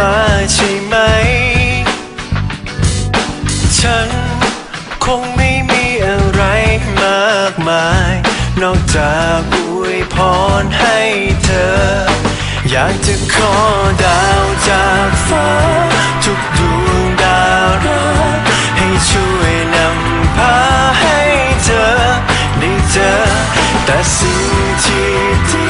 มาใช่ไหม ฉันคงไม่มีอะไรมากมาย นอกจากอวยพรให้เธอ อยากจะขอดาวจากฟ้า ทุกดวงดาวรักให้ช่วยนำพาให้เธอ ได้เจอแต่สิ่งที่ดี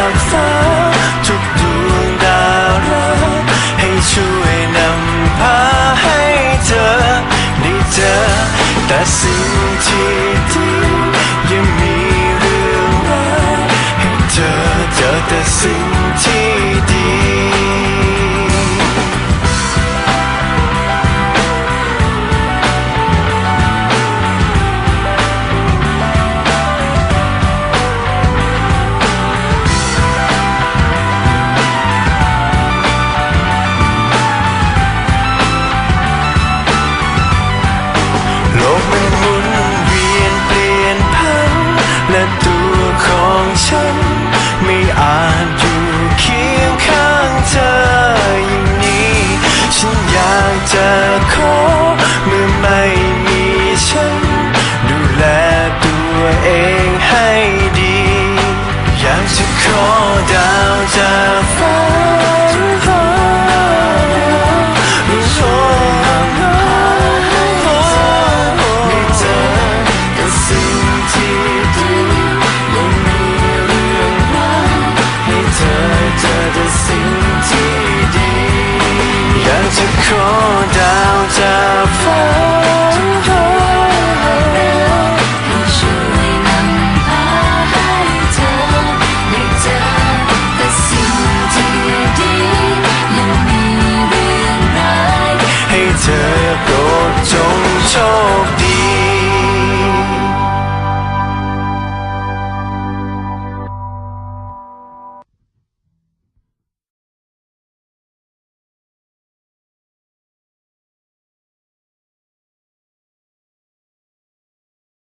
ก สิ่งที่ดียังมีเรื่องร้ายให้เธอเจอแต่สิ่ง จะขอเมื่อไม่มีฉัน ดูแลตัวเองให้ดี อยากจะขอดาวจาก